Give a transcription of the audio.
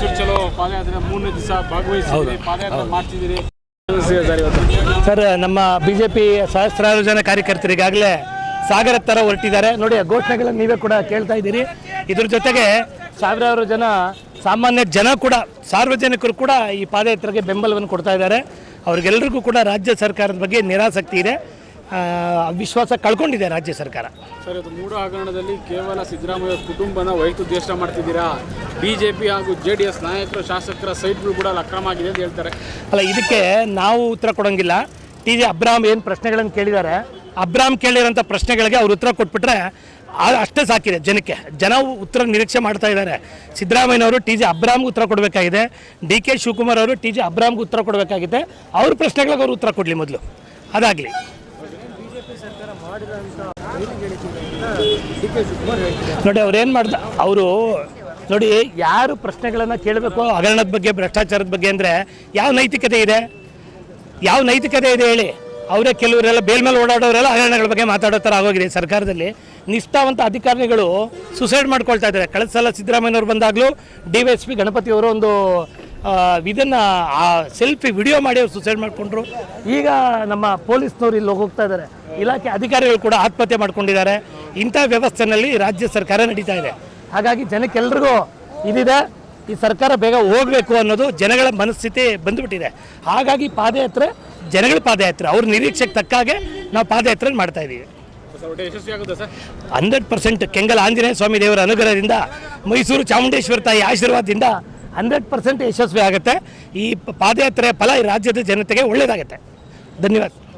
ಮೈಸೂರು ಚಲೋ ಪಾದಯಾತ್ರೆ ಮೂರನೇ ದಿವಸ ಭಾಗವಹಿಸಿದ್ದೀರಿ ಪಾದಯಾತ್ರೆ ಮಾಡ್ತಿದ್ದೀರಿ. ಸರ್ ನಮ್ಮ ಬಿ ಜೆ ಪಿ ಸಹಸ್ರಾರು ಜನ ಕಾರ್ಯಕರ್ತರು ಈಗಾಗಲೇ ಸಾಗರ ಥರ ಹೊರಟಿದ್ದಾರೆ. ನೋಡಿ ಆ ಘೋಷಣೆಗಳನ್ನು ನೀವೇ ಕೂಡ ಕೇಳ್ತಾ ಇದ್ದೀರಿ. ಇದ್ರ ಜೊತೆಗೆ ಸಾವಿರಾರು ಜನ ಸಾಮಾನ್ಯ ಜನ ಕೂಡ ಸಾರ್ವಜನಿಕರು ಕೂಡ ಈ ಪಾದಯಾತ್ರೆಗೆ ಬೆಂಬಲವನ್ನು ಕೊಡ್ತಾ ಇದ್ದಾರೆ. ಅವ್ರಿಗೆಲ್ಲರಿಗೂ ಕೂಡ ರಾಜ್ಯ ಸರ್ಕಾರದ ಬಗ್ಗೆ ನಿರಾಸಕ್ತಿ ಇದೆ. ವಿಶ್ವಾಸ ಕಳ್ಕೊಂಡಿದೆ ರಾಜ್ಯ ಸರ್ಕಾರ. ಸರ್ ಅದು ಮೂಡ ಹಗರಣದಲ್ಲಿ ಕೇವಲ ಸಿದ್ದರಾಮಯ್ಯ ಕುಟುಂಬನ ವೈಯಕ್ತಿಕ ಮಾಡ್ತಿದ್ದೀರಾ? ಬಿಜೆಪಿ ಹಾಗೂ ಜೆ ಡಿ ಎಸ್ ನಾಯಕರು, ಶಾಸಕರ ಸೈಟ್ಗಳು ಕೂಡ ಅಕ್ರಮ ಆಗಿದೆ ಅಂತ ಹೇಳ್ತಾರೆ. ಅಲ್ಲ, ಇದಕ್ಕೆ ನಾವು ಉತ್ತರ ಕೊಡೋಂಗಿಲ್ಲ. ಟಿ. ಜೆ ಅಬ್ರಾಮ್ ಏನು ಪ್ರಶ್ನೆಗಳನ್ನು ಕೇಳಿದ್ದಾರೆ? ಅಬ್ರಾಮ್ ಕೇಳಿರೋಂಥ ಪ್ರಶ್ನೆಗಳಿಗೆ ಅವ್ರು ಉತ್ತರ ಕೊಟ್ಬಿಟ್ರೆ ಅಷ್ಟೇ ಸಾಕಿದೆ ಜನಕ್ಕೆ. ಜನ ಉತ್ತರ ನಿರೀಕ್ಷೆ ಮಾಡ್ತಾ ಇದ್ದಾರೆ. ಸಿದ್ದರಾಮಯ್ಯನವರು ಟಿ. ಜೆ ಅಬ್ರಾಮ್ಗೆ ಉತ್ತರ ಕೊಡಬೇಕಾಗಿದೆ. ಡಿ. ಕೆ. ಶಿವಕುಮಾರ್ ಅವರು ಟಿ. ಜೆ ಅಬ್ರಾಮ್ಗೆ ಉತ್ತರ ಕೊಡಬೇಕಾಗಿದೆ. ಅವ್ರ ಪ್ರಶ್ನೆಗಳಿಗೆ ಅವರು ಉತ್ತರ ಕೊಡಲಿ ಮೊದಲು. ಅದಾಗಲಿ. ನೋಡಿ, ಅವ್ರು ಏನು ಮಾಡ್ದ ಅವರು ನೋಡಿ, ಯಾರು ಪ್ರಶ್ನೆಗಳನ್ನು ಕೇಳಬೇಕು? ಹಗರಣದ ಬಗ್ಗೆ, ಭ್ರಷ್ಟಾಚಾರದ ಬಗ್ಗೆ ಅಂದರೆ ಯಾವ ನೈತಿಕತೆ ಇದೆ? ಯಾವ ನೈತಿಕತೆ ಇದೆ ಹೇಳಿ? ಅವರೇ ಕೆಲವರೆಲ್ಲ ಬೇಲ್ ಮೇಲೆ ಓಡಾಡೋರೆಲ್ಲ ಹಗರಣಗಳ ಬಗ್ಗೆ ಮಾತಾಡೋ ಥರ ಆಗೋಗಿದೆ ಸರ್ಕಾರದಲ್ಲಿ. ನಿಷ್ಠಾವಂತ ಅಧಿಕಾರಿಗಳು ಸುಸೈಡ್ ಮಾಡ್ಕೊಳ್ತಾ ಇದ್ದಾರೆ. ಕಳೆದ ಸಲ ಸಿದ್ದರಾಮಯ್ಯವ್ರು ಬಂದಾಗಲೂ D Y S P, Ganapati ಅವರು ಒಂದು ಇದನ್ನ, ಆ ಸೆಲ್ಫಿ ವಿಡಿಯೋ ಮಾಡಿ ಅವ್ರು ಸುಸೈಡ್ ಮಾಡಿಕೊಂಡ್ರು. ಈಗ ನಮ್ಮ ಪೊಲೀಸ್ನವ್ರು ಇಲ್ಲಿ ಹೋಗ್ತಾ ಇದ್ದಾರೆ. ಇಲಾಖೆ ಅಧಿಕಾರಿಗಳು ಕೂಡ ಆತ್ಮಹತ್ಯೆ ಮಾಡ್ಕೊಂಡಿದ್ದಾರೆ. ಇಂಥ ವ್ಯವಸ್ಥೆನಲ್ಲಿ ರಾಜ್ಯ ಸರ್ಕಾರ ನಡೀತಾ ಇದೆ. ಹಾಗಾಗಿ ಜನಕ್ಕೆಲ್ರಿಗೂ ಇದಿದೆ. ಈ ಸರ್ಕಾರ ಬೇಗ ಹೋಗಬೇಕು ಅನ್ನೋದು ಜನಗಳ ಮನಸ್ಥಿತಿ ಬಂದುಬಿಟ್ಟಿದೆ. ಹಾಗಾಗಿ ಪಾದಯಾತ್ರೆ, ಜನಗಳ ಪಾದಯಾತ್ರೆ, ಅವ್ರ ನಿರೀಕ್ಷೆಗೆ ತಕ್ಕಾಗೆ ನಾವು ಪಾದಯಾತ್ರೆ ಮಾಡ್ತಾ ಇದ್ದೀವಿ ಹಂಡ್ರೆಡ್ ಪರ್ಸೆಂಟ್ ಕೆಂಗಲ್ ಆಂಜನೇಯ ಸ್ವಾಮಿ ದೇವರ ಅನುಗ್ರಹದಿಂದ, ಮೈಸೂರು ಚಾಮುಂಡೇಶ್ವರ ತಾಯಿ ಆಶೀರ್ವಾದದಿಂದ ಹಂಡ್ರೆಡ್ ಪರ್ಸೆಂಟ್ ಯಶಸ್ವಿ ಆಗುತ್ತೆ. ಈ ಪಾದಯಾತ್ರೆಯ ಫಲ ಈ ರಾಜ್ಯದ ಜನತೆಗೆ ಒಳ್ಳೆಯದಾಗುತ್ತೆ ಧನ್ಯವಾದ.